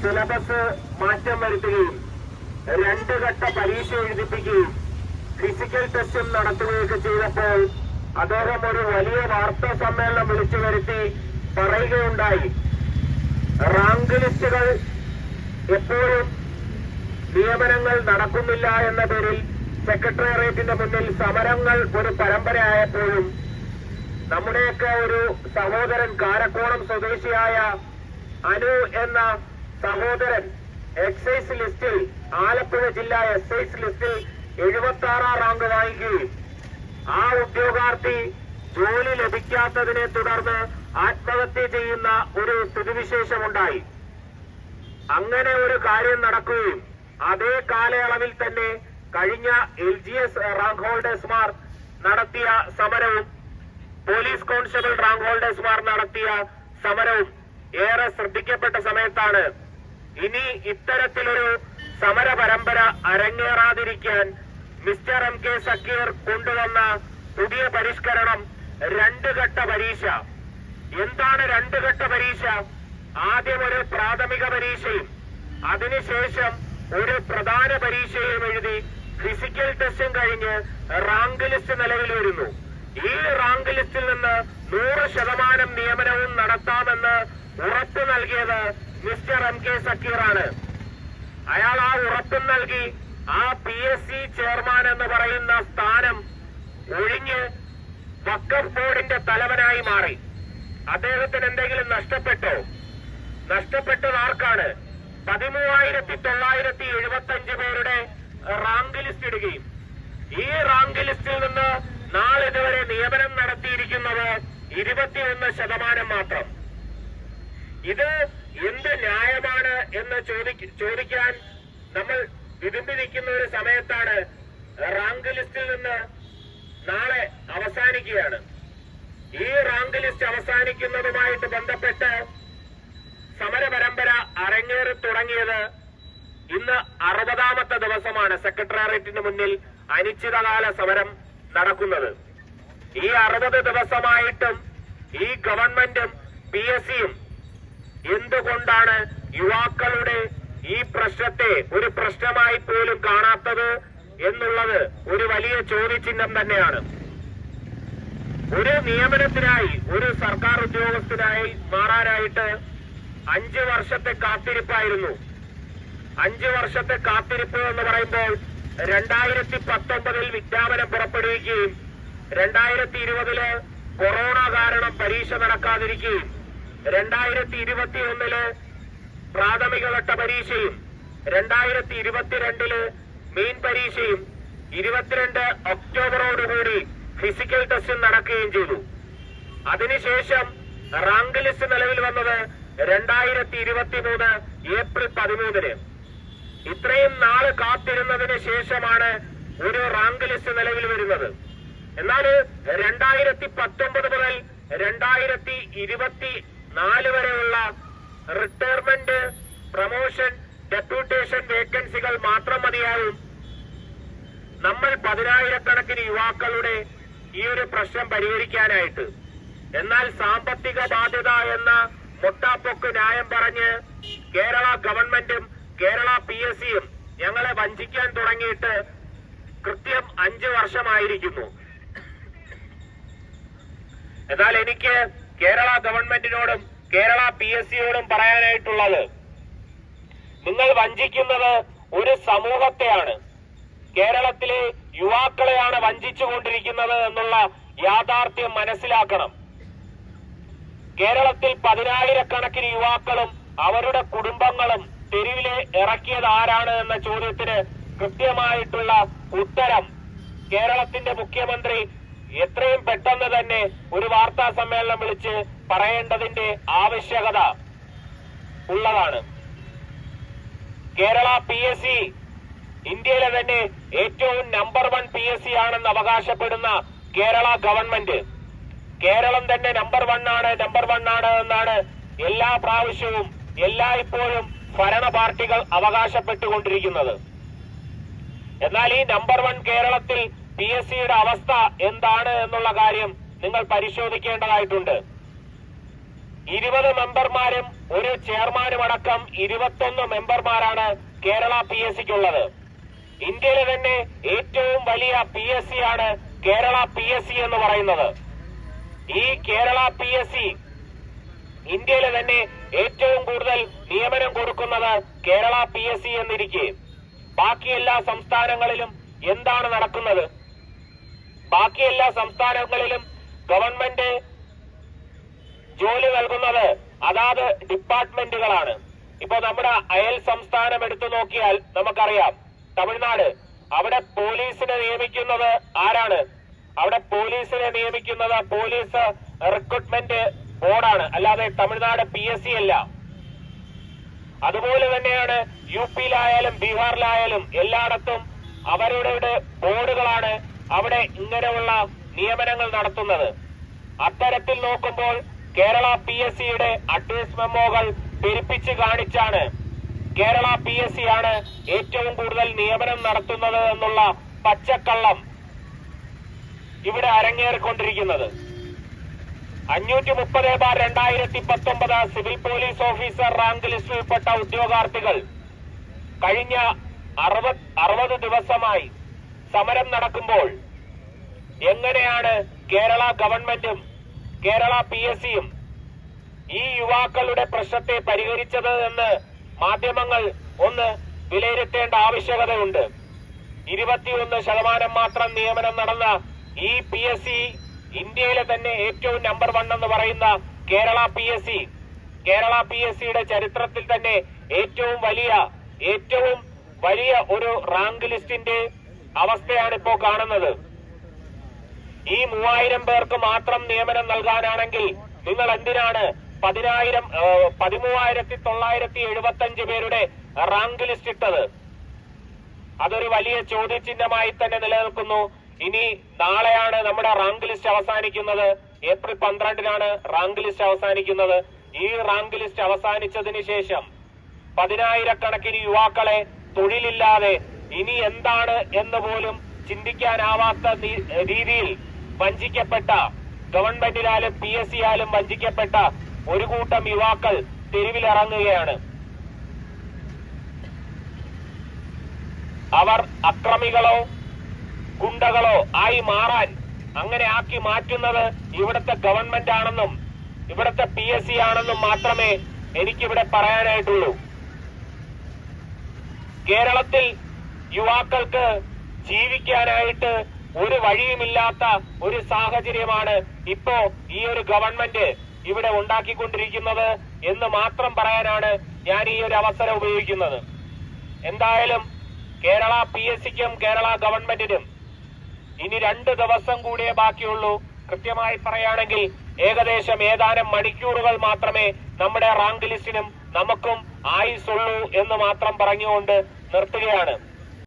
Syllabus മാറ്റം വരുത്തുകയും രണ്ട് ഘട്ട പരീക്ഷ എഴുതിപ്പിക്കുകയും ഫിസിക്കൽ ടെസ്റ്റും നടത്തുകയൊക്കെ ചെയ്തപ്പോൾ അദ്ദേഹം ഒരു വലിയ വാർത്താ സമ്മേളനം വിളിച്ചു വരുത്തി പറയുകയുണ്ടായി. റാങ്ക് ലിസ്റ്റുകൾ എപ്പോഴും നിയമനങ്ങൾ നടക്കുന്നില്ല എന്ന പേരിൽ സെക്രട്ടേറിയറ്റിന്റെ മുന്നിൽ സമരങ്ങൾ ഒരു പരമ്പരയായപ്പോഴും നമ്മുടെയൊക്കെ ഒരു സഹോദരൻ കാരക്കോണം സ്വദേശിയായ അനു എന്ന സഹോദരൻ എക്സൈസ് ലിസ്റ്റിൽ ആലപ്പുഴ ജില്ല എക്സൈസ് ലിസ്റ്റിൽ എഴുപത്തി ആറാം റാങ്ക് വാങ്ങിക്കുകയും ആ ഉദ്യോഗാർത്ഥി ജോലി ലഭിക്കാത്തതിനെ തുടർന്ന് ആത്മഹത്യ ചെയ്യുന്ന ഒരു സ്ഥിതിവിശേഷമുണ്ടായി. അങ്ങനെ ഒരു കാര്യം നടക്കുകയും അതേ കാലയളവിൽ തന്നെ കഴിഞ്ഞ എൽ ജി എസ് റാങ്ക് ഹോൾഡേഴ്സ്മാർ നടത്തിയ സമരവും പോലീസ് കോൺസ്റ്റബിൾ റാങ്ക് ഹോൾഡേഴ്സ്മാർ നടത്തിയ സമരവും ഏറെ ശ്രദ്ധിക്കപ്പെട്ട സമയത്താണ് ഇനി ഇത്തരത്തിലൊരു സമര പരമ്പര അരങ്ങേറാതിരിക്കാൻ മിസ്റ്റർ എം കെ സക്കീർ കൊണ്ടുവന്ന പുതിയ പരിഷ്കരണം രണ്ട് ഘട്ട പരീക്ഷ. എന്താണ് രണ്ട് ഘട്ട പരീക്ഷ? ആദ്യം ഒരു പ്രാഥമിക പരീക്ഷയും അതിനുശേഷം ഒരു പ്രധാന പരീക്ഷയും എഴുതി ഫിസിക്കൽ ടെസ്റ്റും കഴിഞ്ഞ് റാങ്ക് ലിസ്റ്റ് നിലവിൽ വരുന്നു. ഈ റാങ്ക് ലിസ്റ്റിൽ നിന്ന് നൂറ് ശതമാനം നിയമനവും നടത്താമെന്ന് ഉറപ്പ് നൽകിയത് മിസ്റ്റർ എം കെ സക്കീറാണ്. അയാൾ ആ ഉറപ്പും നൽകി ആ പി എസ് സി ചെയർമാൻ എന്ന് പറയുന്ന സ്ഥാനം ഒഴിഞ്ഞ് വക്കഫ് ബോർഡിന്റെ തലവനായി മാറി. അദ്ദേഹത്തിന് എന്തെങ്കിലും നഷ്ടപ്പെട്ടോ? നഷ്ടപ്പെട്ടത് ആർക്കാണ്? പതിമൂവായിരത്തി തൊള്ളായിരത്തി എഴുപത്തി അഞ്ച് പേരുടെ റാങ്ക് ലിസ്റ്റ് ഇടുകയും ഈ റാങ്ക് ലിസ്റ്റിൽ നിന്ന് നാളിതുവരെ നിയമനം നടത്തിയിരിക്കുന്നത് ഇരുപത്തിയൊന്ന് ശതമാനം മാത്രം. ഇത് എന്ത് ന്യായമാണ് എന്ന് ചോദിക്ക- ചോദിക്കാൻ നമ്മൾ വിതുമ്പി നിൽക്കുന്ന ഒരു സമയത്താണ് റാങ്ക് ലിസ്റ്റിൽ നിന്ന് നാളെ അവസാനിക്കുകയാണ്. ഈ റാങ്ക് ലിസ്റ്റ് അവസാനിക്കുന്നതുമായിട്ട് ബന്ധപ്പെട്ട് സമര പരമ്പര അരങ്ങേറി തുടങ്ങിയത് ഇന്ന് അറുപതാമത്തെ ദിവസമാണ് സെക്രട്ടേറിയറ്റിന് മുന്നിൽ അനിശ്ചിതകാല സമരം നടക്കുന്നത്. ഈ അറുപത് ദിവസമായിട്ടും ഈ ഗവൺമെന്റും പി എസ് സിയും എന്തുകൊണ്ടാണ് യുവാക്കളുടെ ഈ പ്രശ്നത്തെ ഒരു പ്രശ്നമായി പോലും കാണാത്തത് എന്നുള്ളത് ഒരു വലിയ ചോദ്യചിഹ്നം തന്നെയാണ്. ഒരു നിയമനത്തിനായി ഒരു സർക്കാർ ഉദ്യോഗസ്ഥനായി മാറാനായിട്ട് അഞ്ച് വർഷത്തെ കാത്തിരിപ്പായിരുന്നു. അഞ്ച് വർഷത്തെ കാത്തിരിപ്പ് എന്ന് പറയുമ്പോൾ രണ്ടായിരത്തി പത്തൊമ്പതിൽ വിജ്ഞാപനം പുറപ്പെടുവിക്കുകയും രണ്ടായിരത്തി ഇരുപതിൽ കൊറോണ കാരണം പരീക്ഷ നടക്കാതിരിക്കുകയും രണ്ടായിരത്തി ഇരുപത്തി ഒന്നിൽ പ്രാഥമിക വട്ട പരീക്ഷയും രണ്ടായിരത്തി ഇരുപത്തിരണ്ടിൽ മെയിൻ പരീക്ഷയും ഇരുപത്തിരണ്ട് ഒക്ടോബറോടുകൂടി ഫിസിക്കൽ ടെസ്റ്റും നടക്കുകയും ചെയ്തു. അതിനുശേഷം റാങ്ക് ലിസ്റ്റ് നിലവിൽ വന്നത് രണ്ടായിരത്തി ഇരുപത്തി മൂന്ന് ഏപ്രിൽ പതിമൂന്നിന്. ഇത്രയും നാൾ കാത്തിരുന്നതിന് ശേഷമാണ് ഒരു റാങ്ക് ലിസ്റ്റ് നിലവിൽ വരുന്നത്. എന്നാൽ രണ്ടായിരത്തി പത്തൊമ്പത് മുതൽ രണ്ടായിരത്തി ഇരുപത്തി നാല് വരെയുള്ള റിട്ടയർമെന്റ് പ്രമോഷൻ ഡെപ്യൂട്ടേഷൻ വേക്കൻസികൾ മാത്രം മതിയാവും. നമ്മൾ പതിനായിരക്കണക്കിന് യുവാക്കളുടെ ഈ ഒരു പ്രശ്നം പരിഹരിക്കാനായിട്ട്. എന്നാൽ സാമ്പത്തിക ബാധ്യത എന്ന മുട്ടാപ്പൊക്ക് ന്യായം പറഞ്ഞ് കേരള ഗവൺമെന്റും കേരള പി എസ് സിയും ഞങ്ങളെ വഞ്ചിക്കാൻ തുടങ്ങിയിട്ട് കൃത്യം അഞ്ചു വർഷമായിരിക്കുന്നു. എന്നാൽ എനിക്ക് കേരള ഗവൺമെന്റിനോടും കേരള പി എസ് സിയോടും പറയാനായിട്ടുള്ളത് നിങ്ങൾ വഞ്ചിക്കുന്നത് ഒരു സമൂഹത്തെയാണ്. കേരളത്തിലെ യുവാക്കളെയാണ് വഞ്ചിച്ചുകൊണ്ടിരിക്കുന്നത് എന്നുള്ള യാഥാർത്ഥ്യം മനസ്സിലാക്കണം. കേരളത്തിൽ പതിനായിരക്കണക്കിന് യുവാക്കളും അവരുടെ കുടുംബങ്ങളും തെരുവിലെ ഇറക്കിയത് ആരാണ് എന്ന ചോദ്യത്തിന് കൃത്യമായിട്ടുള്ള ഉത്തരം കേരളത്തിന്റെ മുഖ്യമന്ത്രി എത്രയും പെട്ടെന്ന് തന്നെ ഒരു വാർത്താ സമ്മേളനം വിളിച്ച് പറയേണ്ടതിന്റെ ആവശ്യകത ഉള്ളതാണ്. കേരള പി എസ് സി ഇന്ത്യയിലെ തന്നെ ഏറ്റവും number one P S C ആണെന്ന് അവകാശപ്പെടുന്ന കേരള ഗവൺമെന്റ്. കേരളം തന്നെ നമ്പർ വൺ ആണ് നമ്പർ വൺ ആണ് എന്നാണ് എല്ലാ പ്രാവശ്യവും എല്ലായ്പ്പോഴും ഭരണ പാർട്ടികൾ അവകാശപ്പെട്ടുകൊണ്ടിരിക്കുന്നത്. എന്നാൽ ഈ നമ്പർ വൺ കേരളത്തിൽ പി എസ് സിയുടെ അവസ്ഥ എന്താണ് എന്നുള്ള കാര്യം നിങ്ങൾ പരിശോധിക്കേണ്ടതായിട്ടുണ്ട്. ഇരുപത് മെമ്പർമാരും ഒരു ചെയർമാനും അടക്കം ഇരുപത്തൊന്ന് മെമ്പർമാരാണ് കേരള പി എസ് സിക്കുള്ളത് ഇന്ത്യയിലെ തന്നെ ഏറ്റവും വലിയ പി എസ് സി ആണ് കേരള പി എസ് സി എന്ന് പറയുന്നത്. ഈ കേരള പി എസ് സി ഇന്ത്യയിലെ തന്നെ ഏറ്റവും കൂടുതൽ നിയമനം കൊടുക്കുന്നത് കേരള പി എസ് സി എന്നിരിക്കെ. ബാക്കി എല്ലാ സംസ്ഥാനങ്ങളിലും എന്താണ് നടക്കുന്നത്? ബാക്കി എല്ലാ സംസ്ഥാനങ്ങളിലും ഗവൺമെന്റ് ജോലി നൽകുന്നത് അതാത് ഡിപ്പാർട്ട്മെന്റുകളാണ്. ഇപ്പൊ നമ്മുടെ അയൽ സംസ്ഥാനം എടുത്തു നോക്കിയാൽ നമുക്കറിയാം തമിഴ്നാട്. അവിടെ പോലീസിനെ നിയമിക്കുന്നത് ആരാണ്? അവിടെ പോലീസിനെ നിയമിക്കുന്നത് പോലീസ് റിക്രൂട്ട്മെന്റ് ബോർഡാണ്. അല്ലാതെ തമിഴ്നാട് പി എസ് സി അല്ല. അതുപോലെ തന്നെയാണ് യു പിയിലായാലും ബീഹാറിലായാലും എല്ലായിടത്തും അവരുടെ ബോർഡുകളാണ് അവിടെ ഇങ്ങനെയുള്ള നിയമനങ്ങൾ നടത്തുന്നത്. അത്തരത്തിൽ നോക്കുമ്പോൾ കേരള പി എസ് സിയുടെ അഡ്വൈസ് മെമ്മോകൾ പെരുപ്പിച്ച് കാണിച്ചാണ് കേരള പി എസ് സി ആണ് ഏറ്റവും കൂടുതൽ നിയമനം നടത്തുന്നത് എന്നുള്ള പച്ചക്കള്ളം ഇവിടെ അരങ്ങേറിക്കൊണ്ടിരിക്കുന്നത്. അഞ്ഞൂറ്റി മുപ്പത് ബാർ രണ്ടായിരത്തി പത്തൊമ്പത് സിവിൽ പോലീസ് ഓഫീസർ റാങ്ക് ലിസ്റ്റിൽപ്പെട്ട ഉദ്യോഗാർത്ഥികൾ കഴിഞ്ഞ അറുപത് ദിവസമായി സമരം നടക്കുമ്പോൾ എങ്ങനെയാണ് കേരള ഗവൺമെന്റും കേരള പി എസ് സിയും ഈ യുവാക്കളുടെ പ്രശ്നത്തെ പരിഹരിച്ചത് എന്ന് മാധ്യമങ്ങൾ ഒന്ന് വിലയിരുത്തേണ്ട ആവശ്യകതയുണ്ട്. ഇരുപത്തിയൊന്ന് ശതമാനം മാത്രം നിയമനം നടന്ന ഈ പി എസ് സി ഇന്ത്യയിലെ തന്നെ ഏറ്റവും നമ്പർ വൺ എന്ന് പറയുന്ന Kerala P S C. Kerala P S സിയുടെ ചരിത്രത്തിൽ തന്നെ ഏറ്റവും വലിയ ഏറ്റവും വലിയ ഒരു റാങ്ക് ലിസ്റ്റിന്റെ അവസ്ഥയാണ് ഇപ്പോ കാണുന്നത്. ഈ മൂവായിരം പേർക്ക് മാത്രം നിയമനം നൽകാനാണെങ്കിൽ നിങ്ങൾ എന്തിനാണ് പതിനായിരം പതിമൂവായിരത്തി തൊള്ളായിരത്തി എഴുപത്തി അഞ്ച് പേരുടെ റാങ്ക് ലിസ്റ്റ് ഇട്ടത്? അതൊരു വലിയ ചോദ്യചിഹ്നമായി തന്നെ നിലനിൽക്കുന്നു. ഇനി നാളെയാണ് നമ്മുടെ റാങ്ക് ലിസ്റ്റ് അവസാനിക്കുന്നത്. ഏപ്രിൽ പന്ത്രണ്ടിനാണ് റാങ്ക് ലിസ്റ്റ് അവസാനിക്കുന്നത്. ഈ റാങ്ക് ലിസ്റ്റ് അവസാനിച്ചതിന് ശേഷം പതിനായിരക്കണക്കിന് യുവാക്കളെ തൊഴിലില്ലാതെ ഇനി എന്താണ് എന്ന് പോലും ചിന്തിക്കാനാവാത്ത രീതിയിൽ വഞ്ചിക്കപ്പെട്ട ഗവൺമെന്റിനാലും പി എസ് സിയാലും വഞ്ചിക്കപ്പെട്ട ഒരു കൂട്ടം യുവാക്കൾ തെരുവിലിറങ്ങുകയാണ്. അവർ അക്രമികളോ ഗുണ്ടകളോ ആയി മാറാൻ അങ്ങനെ ആക്കി മാറ്റുന്നത് ഇവിടുത്തെ ഗവൺമെന്റ് ആണെന്നും ഇവിടുത്തെ പി എസ് സി ആണെന്നും മാത്രമേ എനിക്കിവിടെ പറയാനായിട്ടുള്ളൂ. കേരളത്തിൽ യുവാക്കൾക്ക് ജീവിക്കാനായിട്ട് ഒരു വഴിയുമില്ലാത്ത ഒരു സാഹചര്യമാണ് ഇപ്പോ ഈ ഒരു ഗവൺമെന്റ് ഇവിടെ ഉണ്ടാക്കിക്കൊണ്ടിരിക്കുന്നത് എന്ന് മാത്രം പറയാനാണ് ഞാൻ ഈ ഒരു അവസരം ഉപയോഗിക്കുന്നത്. എന്തായാലും കേരള പി എസ് സിക്കും കേരള ഗവൺമെന്റിനും ഇനി രണ്ട് ദിവസം കൂടിയേ ബാക്കിയുള്ളൂ. കൃത്യമായി പറയുകയാണെങ്കിൽ ഏകദേശം ഏതാനും മണിക്കൂറുകൾ മാത്രമേ നമ്മുടെ റാങ്ക് ലിസ്റ്റിനും നമുക്കും ആയുസുള്ളൂ എന്ന് മാത്രം പറഞ്ഞുകൊണ്ട് നിർത്തുകയാണ്.